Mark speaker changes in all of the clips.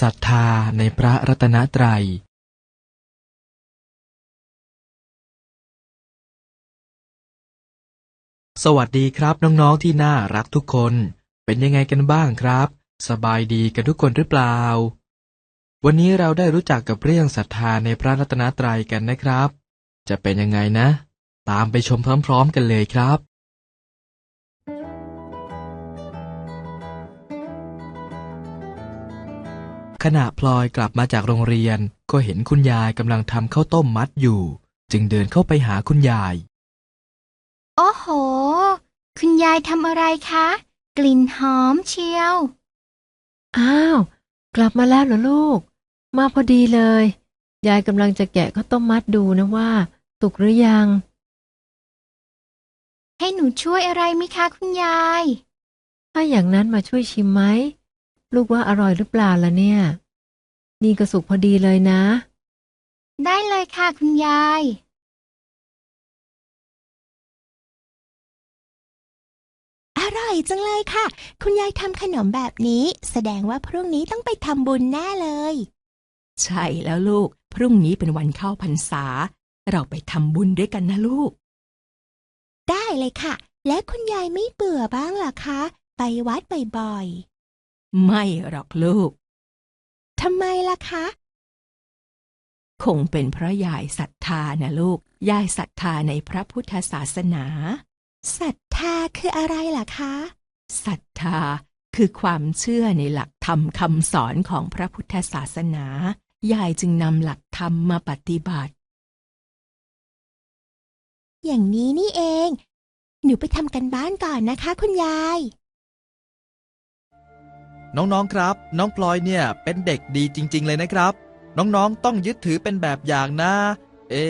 Speaker 1: ศรัทธาในพระรัตนตรัยสวัสดีครับน้องๆที่น่ารักทุกคน เป็นยังไงกันบ้างครับ สบายดีกันทุกคนหรือเปล่า วันนี้เราได้รู้จักกับเรื่องศรัทธาในพระรัตนตรัยกันนะครับ จะเป็นยังไงนะ ตามไปชมพร้อมๆกันเลยครับ ขณะพลอยกลับมาจากโรงเรียน ก็เห็นคุณยายกำลังทำข้าวต้มมัดอยู่ จึงเดินเข้าไปหาคุณยาย
Speaker 2: โอ้โห คุณยายทำอะไรคะ กลิ่นหอมเชียว
Speaker 3: อ้าว กลับมาแล้วเหรอลูก มาพอดีเลย ยายกำลังจะแกะข้าวต้มมัดดูนะว่า สุกหรือยัง
Speaker 2: ให้หนูช่วยอะไรไหมคะ คุณยาย
Speaker 3: ถ้าอย่างนั้นมาช่วยชิมไหม ลูกว่าอร่อยหรือเปล่าล่ะเนี่ย นี่ก็สุกพอดีเลยนะ
Speaker 2: ได้เลยค่ะคุณยาย
Speaker 4: อร่อยจังเลยค่ะ คุณยายทำขนมแบบนี้ แสดงว่าพรุ่งนี้ต้องไปทำบุญแน่เลย
Speaker 5: ใช่แล้วลูก พรุ่งนี้เป็นวันเข้าพรรษา เราไปทำบุญด้วยกันนะลูก
Speaker 4: ได้เลยค่ะ และคุณยายไม่เบื่อบ้างล่ะคะ ไปวัดบ่อย
Speaker 5: ไม่หรอกลูก
Speaker 4: ๆทำไมล่ะคะ
Speaker 5: คงเป็นเพราะยายศรัทธานะลูก ยายศรัทธาในพระพุทธศาสนา
Speaker 4: ศรัทธาคืออะไรล่ะคะ
Speaker 5: ศรัทธาคือความเชื่อในหลักธรรมคำสอนของพระพุทธศาสนา ยายจึงนำหลักธรรมมาปฏิบัติ
Speaker 4: อย่างนี้นี่เอง หนูไปทำกันบ้านก่อนนะคะ คุณยาย
Speaker 6: น้องๆครับ น้องพลอยเนี่ยเป็นเด็กดีจริง ๆ เลยนะครับ น้องๆต้องยึดถือเป็นแบบอย่างนะ เอ๊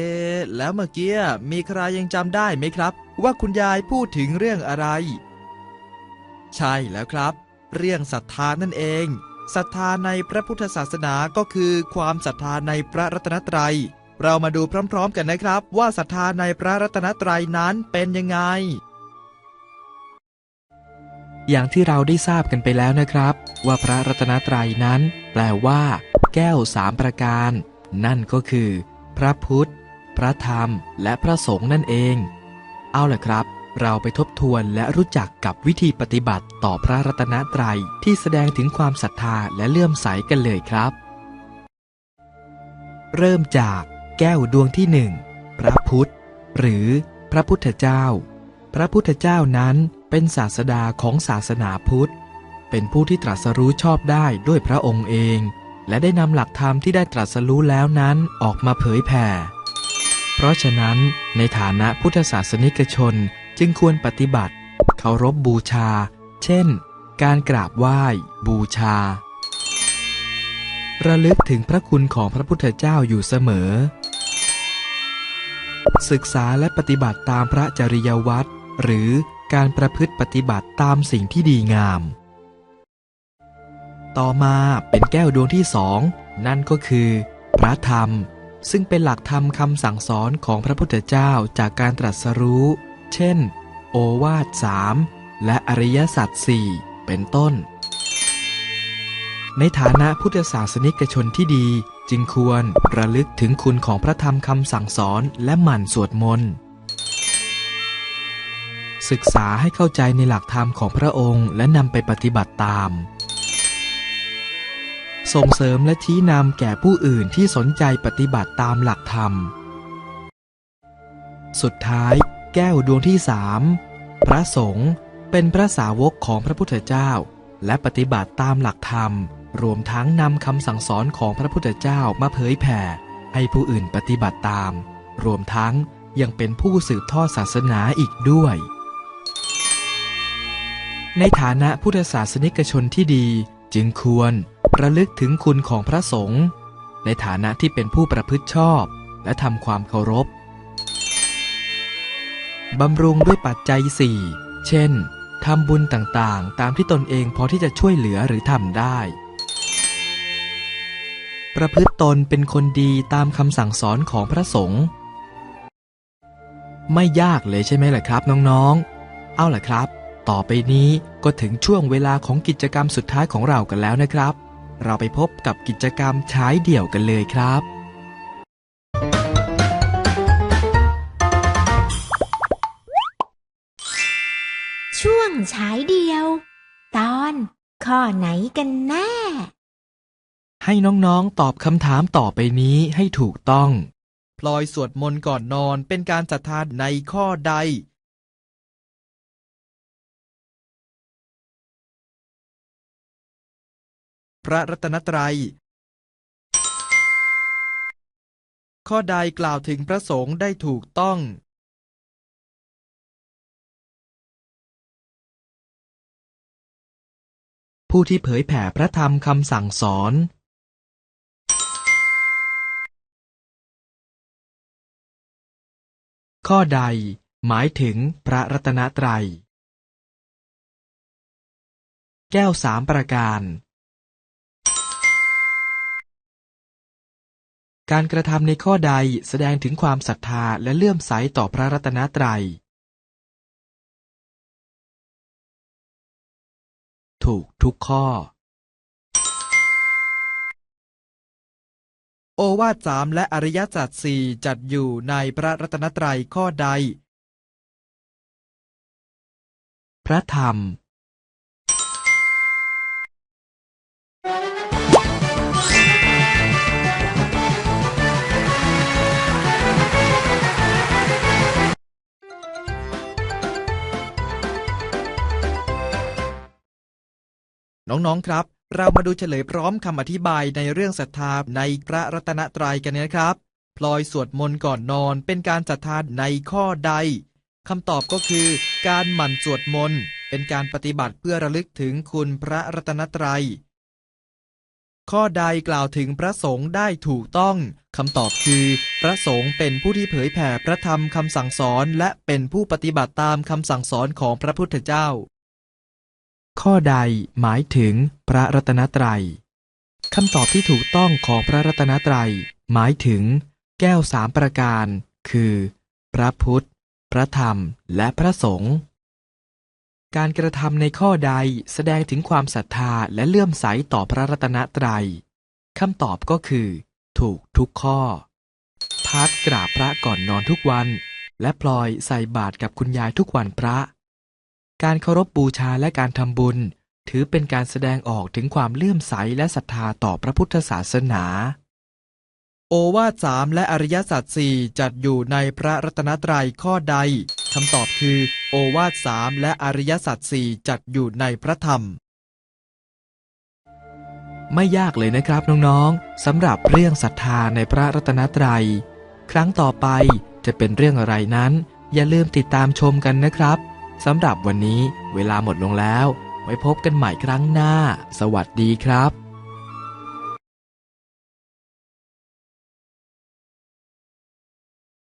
Speaker 6: แล้วเมื่อกี้มีใครยังจำได้ไหมครับ ว่าคุณยายพูดถึงเรื่องอะไร ใช่แล้วครับ เรื่องศรัทธานั่นเองศรัทธาในพระพุทธศาสนาก็คือความศรัทธาในพระรัตนตรัย เรามาดูพร้อม ๆ กันนะครับ ว่าศรัทธาในพระรัตนตรัยนั้นเป็นยังไง
Speaker 1: อย่างที่เราได้ทราบกันไปแล้วนะครับ ว่าพระรัตนตรัยนั้น แปลว่า แก้วสามประการ นั่นก็คือ พระพุทธ พระธรรม และพระสงฆ์นั่นเอง เอาล่ะครับ เราไปทบทวนและรู้จักกับวิธีปฏิบัติต่อพระรัตนตรัยที่แสดงถึงความศรัทธาและเลื่อมใสกันเลยครับ เริ่มจาก แก้วดวงที่หนึ่งพระพุทธ หรือ พระพุทธเจ้า พระพุทธเจ้านั้นเป็นศาสดาของศาสนาพุทธ เป็นผู้ที่ตรัสรู้ชอบได้ด้วยพระองค์เอง และได้นำหลักธรรมที่ได้ตรัสรู้แล้วนั้นออกมาเผยแผ่ เพราะฉะนั้นในฐานะพุทธศาสนิกชนจึงควรปฏิบัติเคารพบบูชา เช่น การกราบไหว้ บูชา ระลึกถึงพระคุณของพระพุทธเจ้าอยู่เสมอ ศึกษาและปฏิบัติตามพระจริยวัตรหรือ การประพฤติปฏิบัติตามสิ่งที่ดีงาม ต่อมาเป็นแก้วดวงที่สอง นั่นก็คือ พระธรรม ซึ่งเป็นหลักธรรมคำสั่งสอนของพระพุทธเจ้าจากการตรัสรู้ เช่น โอวาทสามและอริยสัจสี่เป็นต้น ในฐานะพุทธศาสนิกชนที่ดีจึงควรระลึกถึงคุณของพระธรรมคำสั่งสอนและหมั่นสวดมนต์ ศึกษาให้เข้าใจในหลักธรรมของพระองค์ และนำไปปฏิบัติตาม ส่งเสริมและชี้นำแก่ผู้อื่นที่สนใจปฏิบัติตามหลักธรรม สุดท้าย แก้วดวงที่สามพระสงฆ์เป็นพระสาวกของพระพุทธเจ้า และปฏิบัติตามหลักธรรม รวมทั้งนำคำสั่งสอนของพระพุทธเจ้ามาเผยแผ่ ให้ผู้อื่นปฏิบัติตาม รวมทั้งยังเป็นผู้สืบทอดศาสนาอีกด้วย ในฐานะพุทธศาสนิกชนที่ดีจึงควรระลึกถึงคุณของพระสงฆ์ในฐานะที่เป็นผู้ประพฤติชอบและทำความเคารพบำรุงด้วยปัจจัยสี่เช่น ทำบุญต่างๆ ตามที่ตนเองพอที่จะช่วยเหลือหรือทำได้ ประพฤติตนเป็นคนดีตามคำสั่งสอนของพระสงฆ์ ไม่ยากเลยใช่ไหมล่ะครับน้องๆ เอาล่ะครับ ต่อไปนี้ก็ถึงช่วงเวลาของกิจกรรมสุดท้ายของเรากันแล้วนะครับ เราไปพบกับกิจกรรมฉายเดี่ยวกันเลยครับ
Speaker 4: ช่วงฉายเดียว ตอนข้อไหนกันแน่
Speaker 1: ให้น้องๆตอบคำถามต่อไปนี้ให้ถูกต้อง
Speaker 6: พลอยสวดมนต์ก่อนนอนเป็นการศรัทธาในข้อใด พระรัตนตรัย ข้อใดกล่าวถึงพระสงฆ์ได้ถูกต้อง
Speaker 1: ผู้ที่เผยแผ่พระธรรมคำสั่งสอน ข้อใดหมายถึงพระรัตนตรัย แก้วสามประการ การกระทำในข้อใดแสดงถึงความศรัทธาและเลื่อมใสต่อพระรัตนตรัย ถูกทุกข้อ
Speaker 6: โอวาทสามและอริยสัจสี่จัดอยู่ในพระรัตนตรัยข้อใด
Speaker 1: พระธรรม
Speaker 6: น้อง ๆ ครับ เรามาดูเฉลยพร้อมคำอธิบายในเรื่องศรัทธาในพระรัตนตรัยกันนะครับ พลอยสวดมนต์ก่อนนอนเป็นการศรัทธาในข้อใดคำตอบก็คือ การหมั่นสวดมนต์ เป็นการปฏิบัติเพื่อระลึกถึงคุณพระรัตนตรัย ข้อใดกล่าวถึงพระสงฆ์ได้ถูกต้องคำตอบคือ พระสงฆ์เป็นผู้ที่เผยแผ่พระธรรมคำสั่งสอน และเป็นผู้ปฏิบัติตามคำสั่งสอนของพระพุทธเจ้า
Speaker 1: ข้อใดหมายถึงพระรัตนตรัยคำตอบที่ถูกต้องของพระรัตนตรัยหมายถึง แก้วสามประการ คือ พระพุทธ พระธรรม และพระสงฆ์การกระทำในข้อใดแสดงถึงความศรัทธาและเลื่อมใสต่อพระรัตนตรัยคำตอบก็คือ ถูกทุกข้อ พัดกราบพระก่อนนอนทุกวัน และพลอยใส่บาตรกับคุณยายทุกวันพระ การเคารพบูชาและการทำบุญ ถือเป็นการแสดงออกถึงความเลื่อมใสและศรัทธาต่อพระพุทธศาสนา
Speaker 6: โอวาทสามและอริยสัจสี่จัดอยู่ในพระรัตนตรัยข้อใดคำตอบคือ โอวาทสามและอริยสัจสี่จัดอยู่ในพระธรรม
Speaker 1: ไม่ยากเลยนะครับน้องๆสำหรับเรื่องศรัทธาในพระรัตนตรัย ครั้งต่อไปจะเป็นเรื่องอะไรนั้น อย่าลืมติดตามชมกันนะครับ สำหรับวันนี้เวลาหมดลงแล้ว ไว้พบกันใหม่ครั้งหน้า สวัสดีครับ